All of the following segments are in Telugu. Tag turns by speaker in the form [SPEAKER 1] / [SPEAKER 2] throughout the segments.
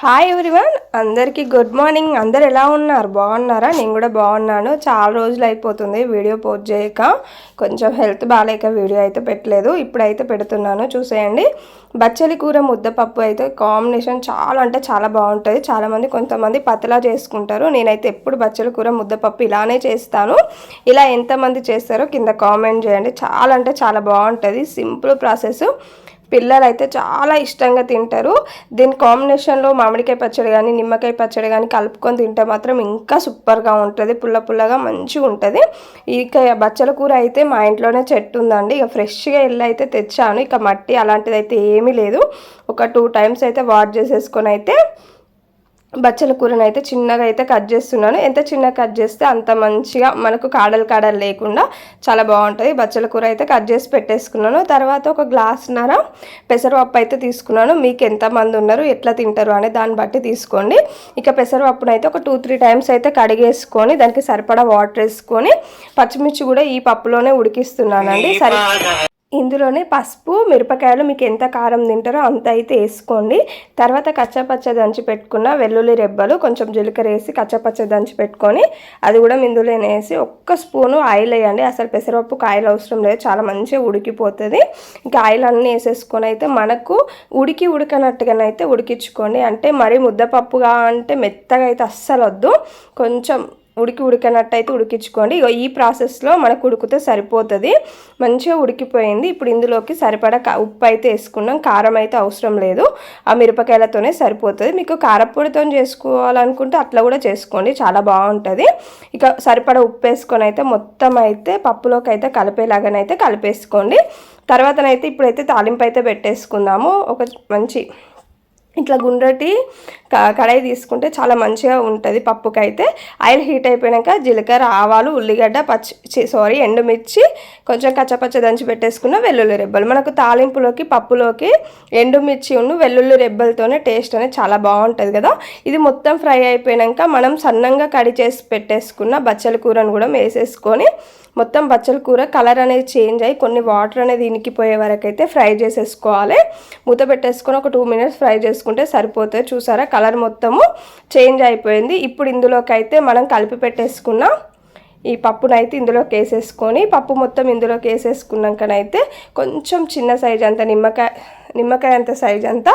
[SPEAKER 1] హాయ్ ఎవ్రీవన్ అందరికీ గుడ్ మార్నింగ్ అందరు ఎలా ఉన్నారు? బాగున్నారా? నేను కూడా బాగున్నాను. చాలా రోజులు అయిపోతుంది వీడియో పోస్ట్ చేయక. కొంచెం హెల్త్ బాగాలేక వీడియో అయితే పెట్టలేదు. ఇప్పుడైతే పెడుతున్నాను. చూసేయండి. బచ్చలి కూర ముద్దపప్పు అయితే కాంబినేషన్ చాలా అంటే చాలా బాగుంటుంది. చాలామంది కొంతమంది పతలా చేసుకుంటారు. నేనైతే ఎప్పుడు బచ్చలి కూర ముద్దపప్పు ఇలానే చేస్తాను. ఇలా ఎంతమంది చేస్తారో కింద కామెంట్ చేయండి. చాలా అంటే చాలా బాగుంటుంది. సింపుల్ ప్రాసెస్ పిల్లలు అయితే చాలా ఇష్టంగా తింటారు. దీని కాంబినేషన్లో మామిడికాయ పచ్చడి కానీ నిమ్మకాయ పచ్చడి కానీ కలుపుకొని తింటే మాత్రం ఇంకా సూపర్గా ఉంటుంది. పుల్ల పుల్లగా మంచిగా ఉంటుంది. ఇక బచ్చల కూర అయితే మా ఇంట్లోనే చెట్టు ఉందండి. ఇక ఫ్రెష్గా ఇల్లు అయితే తెచ్చాను. ఇక మట్టి అలాంటిది అయితే ఏమీ లేదు. ఒక టూ టైమ్స్ అయితే వాష్ చేసేసుకొని అయితే బచ్చల కూరను అయితే చిన్నగా అయితే కట్ చేస్తున్నాను. ఎంత చిన్నగా కట్ చేస్తే అంత మంచిగా మనకు కాడలు కాడలు లేకుండా చాలా బాగుంటుంది. బచ్చల కూర అయితే కట్ చేసి పెట్టేసుకున్నాను. తర్వాత ఒక గ్లాస్ నర పెసరపప్పు అయితే తీసుకున్నాను. మీకు ఎంతమంది ఉన్నారు ఎట్లా తింటారు అనే దాన్ని బట్టి తీసుకోండి. ఇక పెసరపప్పును అయితే ఒక టూ త్రీ టైమ్స్ అయితే కడిగేసుకొని దానికి సరిపడా వాటర్ వేసుకొని పచ్చిమిర్చి కూడా ఈ పప్పులోనే ఉడికిస్తున్నానండి. సరి ఇందులోనే పసుపు మిరపకాయలు మీకు ఎంత కారం తింటారో అంత అయితే వేసుకోండి. తర్వాత కచ్చపచ్చ దంచి పెట్టుకున్న వెల్లుల్లి రెబ్బలు కొంచెం జీలకర్ర వేసి కచ్చపచ్చ దంచి పెట్టుకొని అది కూడా ఇందులోనే వేసి ఒక్క స్పూను ఆయిల్ వేయండి. అసలు పెసరపప్పుకు ఆయిల్ అవసరం లేదు చాలా మంచిగా ఉడికిపోతుంది. ఇంకా ఆయిల్ అన్నీ వేసేసుకొని అయితే మనకు ఉడికి ఉడకనట్టుగానైతే ఉడికించుకోండి. అంటే మరి ముద్దపప్పుగా అంటే మెత్తగా అయితే అస్సలు వద్దు. కొంచెం ఉడికి ఉడికినట్టయితే ఉడికించుకోండి. ఇగో ఈ ప్రాసెస్లో మనకు ఉడికితే సరిపోతుంది. మంచిగా ఉడికిపోయింది. ఇప్పుడు ఇందులోకి సరిపడా ఉప్పు అయితే వేసుకున్నాం. కారం అయితే అవసరం లేదు. ఆ మిరపకాయలతోనే సరిపోతుంది. మీకు కారపొడితో చేసుకోవాలనుకుంటే అట్లా కూడా చేసుకోండి. చాలా బాగుంటుంది. ఇక సరిపడా ఉప్పు వేసుకొని అయితే మొత్తం అయితే పప్పులోకి అయితే కలిపేలాగానైతే కలిపేసుకోండి. తర్వాతనైతే ఇప్పుడైతే తాలింపు అయితే పెట్టేసుకుందాము. ఒక మంచి ఇట్లా గుండ్రటి కడాయి తీసుకుంటే చాలా మంచిగా ఉంటుంది పప్పుకైతే. ఆయిల్ హీట్ అయిపోయాక జీలకర్ర ఆవాలు ఉల్లిగడ్డ పచ్చి సారీ ఎండుమిర్చి కొంచెం కచ్చపచ్చ దంచి పెట్టేసుకున్న వెల్లుల్లి రెబ్బలు. మనకు తాలింపులోకి పప్పులోకి ఎండుమిర్చి ఉన్న వెల్లుల్లి రెబ్బలతోనే టేస్ట్ అనేది చాలా బాగుంటుంది కదా. ఇది మొత్తం ఫ్రై అయిపోయాక మనం సన్నంగా కడి చేసి పెట్టేసుకున్న బచ్చల కూరను కూడా వేసేసుకొని మొత్తం బచ్చల కూర కలర్ అనేది చేంజ్ అయ్యి కొన్ని వాటర్ అనేది ఇనికిపోయే వరకు అయితే ఫ్రై చేసేసుకోవాలి. మూత పెట్టేసుకొని ఒక టూ మినిట్స్ ఫ్రై చేసుకుంటే సరిపోతుంది చూసారా? కలర్ మొత్తము చేంజ్ అయిపోయింది. ఇప్పుడు ఇందులోకి అయితే మనం కలిపి పెట్టేసుకున్న ఈ పప్పునైతే ఇందులోకి వేసేసుకొని పప్పు మొత్తం ఇందులోకి వేసేసుకున్నాకనైతే కొంచెం చిన్న సైజ్ అంత నిమ్మకాయ నిమ్మకాయ అంత సైజ్ అంతా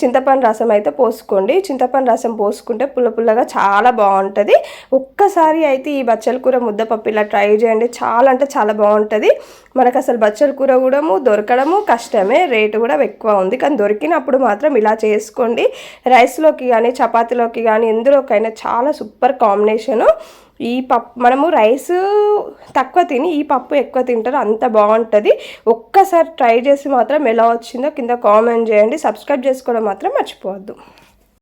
[SPEAKER 1] చింతపండు రసం అయితే పోసుకోండి. చింతపండు రసం పోసుకుంటే పుల్ల పుల్లగా చాలా బాగుంటుంది. ఒక్కసారి అయితే ఈ బచ్చల కూర ముద్దపప్పు ఇలా ట్రై చేయండి. చాలా అంటే చాలా బాగుంటుంది. మనకు అసలు బచ్చల కూర కూడా దొరకడము కష్టమే. రేటు కూడా ఎక్కువ ఉంది. కానీ దొరికినప్పుడు మాత్రం ఇలా చేసుకోండి. రైస్లోకి కానీ చపాతీలోకి కానీ ఎందులోకైనా చాలా సూపర్ కాంబినేషను ఈ పప్పు మనము రైస్ తక్కువ తిని ఈ పప్పు ఎక్కువ తింటారు. అంత బాగుంటుంది. ఒక్కసారి ట్రై చేసి మాత్రం ఎలా వచ్చిందో కింద కామెంట్ చేయండి సబ్స్క్రైబ్ చేసుకోవడం మాత్రం మర్చిపోవద్దు.